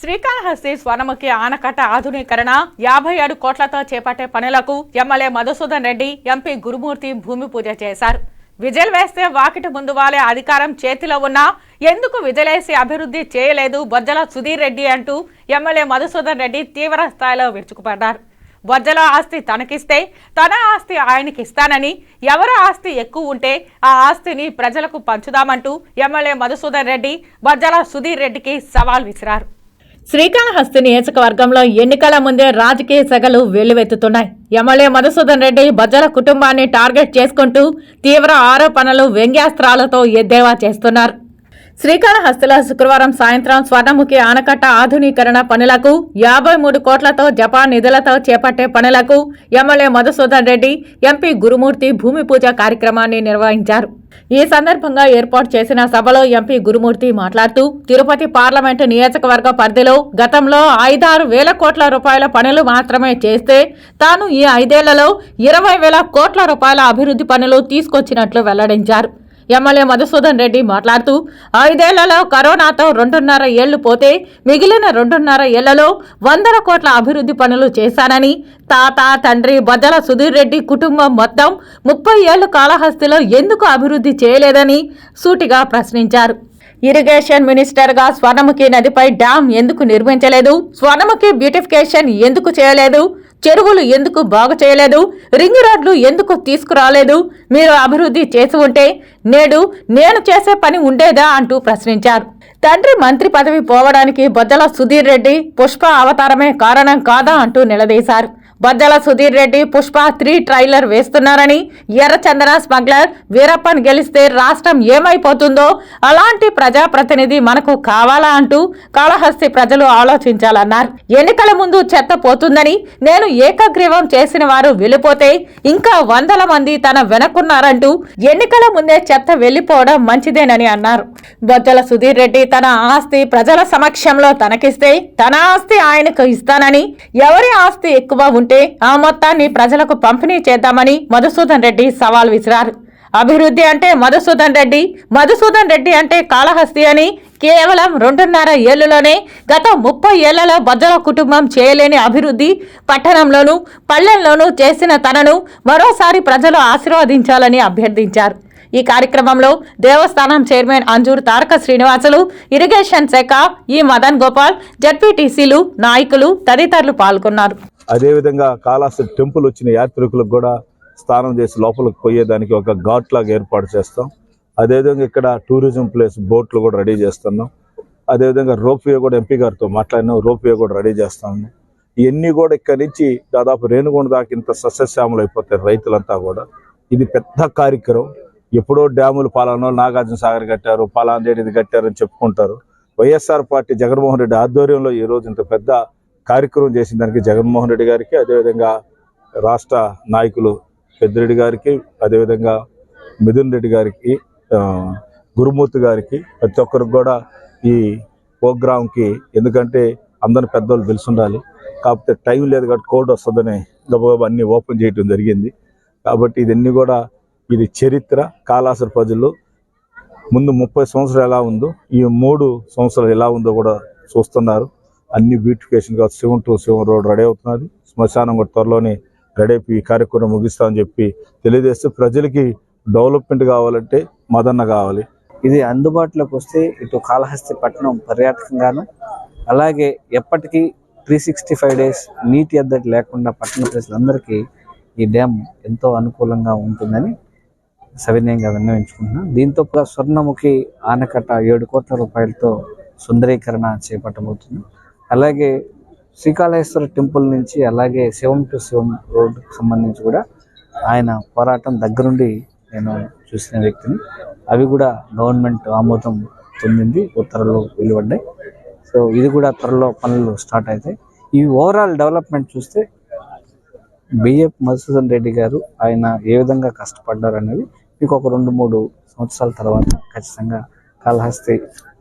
శ్రీకాళహస్తి స్వర్ణముఖి ఆనకట్ట ఆధునీకరణ యాభై ఏడు కోట్లతో చేపట్టే పనులకు ఎమ్మెల్యే మధుసూదన్ రెడ్డి ఎంపీ గురుమూర్తి భూమి పూజ చేశారు. విజయలు వేస్తే వాకిటి ముందు వాలే అధికారం చేతిలో ఉన్నా ఎందుకు విజయలేసి అభివృద్ధి చేయలేదు బొజ్జల సుధీర్ రెడ్డి అంటూ ఎమ్మెల్యే మధుసూదన్ రెడ్డి తీవ్ర స్థాయిలో విరుచుకుపడ్డారు. బొజ్జల ఆస్తి తనకిస్తే తన ఆస్తి ఆయనకి ఇస్తానని ఎవరి ఆస్తి ఎక్కువ ఉంటే ఆ ఆస్తిని ప్రజలకు పంచుదామంటూ ఎమ్మెల్యే మధుసూదన్ రెడ్డి బొజ్జల సుధీర్ రెడ్డికి సవాల్ విసిరారు. శ్రీకాళహస్తి నియోజకవర్గంలో ఎన్నికల ముందే రాజకీయ సెగలు వెల్లువెత్తుతున్నాయి. ఎమ్మెల్యే మధుసూదన్ రెడ్డి బజ్జల కుటుంబాన్ని టార్గెట్ చేసుకుంటూ తీవ్ర ఆరోపణలు వ్యంగ్యాస్త్రాలతో ఎద్దేవా చేస్తున్నారు. శ్రీకాళహస్తిలో శుక్రవారం సాయంత్రం స్వర్ణముఖి ఆనకట్ట ఆధునీకరణ పనులకు యాభై మూడు కోట్లతో జపాన్ నిధులతో చేపట్టే పనులకు ఎమ్మెల్యే మధుసూదన్ రెడ్డి ఎంపీ గురుమూర్తి భూమి పూజ కార్యక్రమాన్ని నిర్వహించారు. ఈ సందర్భంగా ఏర్పాటు చేసిన సభలో ఎంపీ గురుమూర్తి మాట్లాడుతూ తిరుపతి పార్లమెంటు నియోజకవర్గ పరిధిలో గతంలో ఐదారు వేల కోట్ల రూపాయల పనులు మాత్రమే చేస్తే తాను ఈ ఐదేళ్ళలో ఇరవై వేల కోట్ల రూపాయల అభివృద్ధి పనులు తీసుకొచ్చినట్లు వెల్లడించారు. ఎమ్మెల్యే మధుసూదన్ రెడ్డి మాట్లాడుతూ ఐదేళ్ళలో కరోనాతో రెండున్నర ఏళ్ళు పోతే మిగిలిన రెండున్నర ఏళ్ళలో వందల కోట్ల అభివృద్ధి పనులు చేశానని తాత తండ్రి బద్దల సుధీర్ రెడ్డి కుటుంబం మొత్తం ముప్పై ఏళ్ళు కాళహస్తిలో ఎందుకు అభివృద్ధి చేయలేదని సూటిగా ప్రశ్నించారు. ఇరిగేషన్ మినిస్టర్గా స్వర్ణముఖి నదిపై డ్యాం ఎందుకు నిర్మించలేదు? స్వర్ణముఖి బ్యూటిఫికేషన్ ఎందుకు చేయలేదు? చెరువులు ఎందుకు బాగు చేయలేదు? రింగ్ రోడ్లు ఎందుకు తీసుకురాలేదు? మీరు అభివృద్ధి చేసి ఉంటే నేడు నేను చేసే పని ఉండేదా అంటూ ప్రశ్నించారు. తండ్రి మంత్రి పదవి పోవడానికి బొద్దల సుధీర్ రెడ్డి పుష్ప అవతారమే కారణం కాదా అంటూ నిలదీశారు. బద్దల సుధీర్ రెడ్డి పుష్ప త్రీ ట్రైలర్ వేస్తున్నారని. ఎర్రచందన స్మగ్లర్ వీరప్పన్ గెలిస్తే రాష్ట్రం ఏమైపోతుందో? అలాంటి ప్రజాప్రతినిధి మనకు కావాలా అంటూ కాళహస్తి ప్రజలు ఆలోచించాలన్నారు. ఎన్నికల ముందు చెత్త పోతుందని నేను ఏకగ్రీవం చేసిన వారు వెళ్ళిపోతే ఇంకా వందల మంది తన వెనక్కున్నారంటూ ఎన్నికల ముందే చెత్త వెళ్ళిపోవడం మంచిదేనని అన్నారు. బొజ్జల సుధీర్ రెడ్డి తన ఆస్తి ప్రజల సమక్షంలో తనకిస్తే తన ఆస్తి ఆయనకు ఇస్తానని ఎవరి ఆస్తి ఎక్కువ ఉంటే ఆ మొత్తాన్ని ప్రజలకు పంపిణీ చేద్దామని మధుసూదన్ రెడ్డి సవాల్ విసిరారు. అభివృద్ధి అంటే మధుసూదన్ రెడ్డి మధుసూదన్ రెడ్డి అంటే కాళహస్తి అని కేవలం రెండున్నర ఏళ్ళలోనే గత ముప్పై ఏళ్ళలో బద్దల కుటుంబం చేయలేని అభివృద్ధి పట్టణంలోనూ పల్లెల్లోనూ చేసిన తనను మరోసారి ప్రజలు ఆశీర్వదించాలని అభ్యర్థించారు. ఈ కార్యక్రమంలో దేవస్థానం చైర్మన్ అంజూర్ తారక శ్రీనివాసులు ఇరిగేషన్ శాఖ ఈ మదన్ గోపాల్ జడ్పీటీసీలు నాయకులు తదితరులు పాల్గొన్నారు. అదేవిధంగా కాళహస్తి టెంపుల్ వచ్చిన యాత్రికులకు కూడా స్నానం చేసి లోపలికి పోయేదానికి ఒక ఘాట్ లాగా ఏర్పాటు చేస్తాం. అదేవిధంగా ఇక్కడ టూరిజం ప్లేస్ బోట్లు కూడా రెడీ చేస్తున్నాం. అదేవిధంగా రోప్వే కూడా ఎంపీ గారితో మాట్లాడినాం రోప్వే కూడా రెడీ చేస్తాము. ఇవన్నీ కూడా ఇక్కడ నుంచి దాదాపు రేణుగుండ దాకా ఇంత సస్యశ్యామలు అయిపోతారు రైతులంతా కూడా. ఇది పెద్ద కార్యక్రమం. ఎప్పుడో డ్యాములు పాలన నాగార్జున సాగర్ కట్టారు పలానా ఇది కట్టారు అని చెప్పుకుంటారు. వైఎస్ఆర్ పార్టీ జగన్మోహన్ రెడ్డి ఆధ్వర్యంలో ఈ రోజు ఇంత పెద్ద కార్యక్రమం చేసిన దానికి జగన్మోహన్ రెడ్డి గారికి అదేవిధంగా రాష్ట్ర నాయకులు పెద్దిరెడ్డి గారికి అదేవిధంగా మిథున్ రెడ్డి గారికి గురుమూర్తి గారికి ప్రతి ఒక్కరికి కూడా ఈ ప్రోగ్రాంకి ఎందుకంటే అందరి పెద్దోళ్ళు తెలిసి ఉండాలి కాకపోతే టైం లేదు కాబట్టి కోడ్ వస్తుందని గబగబా అన్ని ఓపెన్ చేయడం జరిగింది. కాబట్టి ఇదన్నీ కూడా ఇది చరిత్ర కాళాసర ప్రజలు ముందు ముప్పై సంవత్సరాలు ఎలా ఉందో ఈ మూడు సంవత్సరాలు ఎలా ఉందో కూడా చూస్తున్నారు. అన్ని బ్యూటిఫికేషన్ కావచ్చు Shivan to Shivan road ready అవుతున్నది. శ్మశానం కూడా త్వరలోనే రెడీ అయిపోయి ఈ కార్యక్రమం ముగిస్తామని చెప్పి తెలియజేస్తే ప్రజలకి డెవలప్మెంట్ కావాలంటే మదన్న కావాలి. ఇది అందుబాటులోకి వస్తే ఇటు కాళహస్తి పట్టణం పర్యాటకంగాను అలాగే ఎప్పటికీ త్రీ సిక్స్టీ ఫైవ్ డేస్ నీటి ఎద్దడి లేకుండా పట్టణ ప్రజలందరికీ ఈ డ్యామ్ ఎంతో అనుకూలంగా ఉంటుందని సవినయంగా విన్నవించుకుంటున్నాం. దీంతో స్వర్ణముఖి ఆనకట్ట ఏడు కోట్ల రూపాయలతో సుందరీకరణ చేపట్టబోతుంది అలాగే శ్రీకాళేశ్వర టెంపుల్ నుంచి అలాగే శివం టు శివం రోడ్డుకు సంబంధించి కూడా ఆయన పోరాటం దగ్గరుండి నేను చూసిన వ్యక్తిని. అవి కూడా గవర్నమెంట్ ఆమోదం పొందింది ఉత్తర్వులు వెలువడ్డాయి. సో ఇది కూడా త్వరలో పనులు స్టార్ట్ అవుతాయి. ఈ ఓవరాల్ డెవలప్మెంట్ చూస్తే బిఎఫ్ మధుసూదన్ రెడ్డి గారు ఆయన ఏ విధంగా కష్టపడ్డారు అనేది మీకు ఒక రెండు మూడు సంవత్సరాల తర్వాత ఖచ్చితంగా కాళహస్తి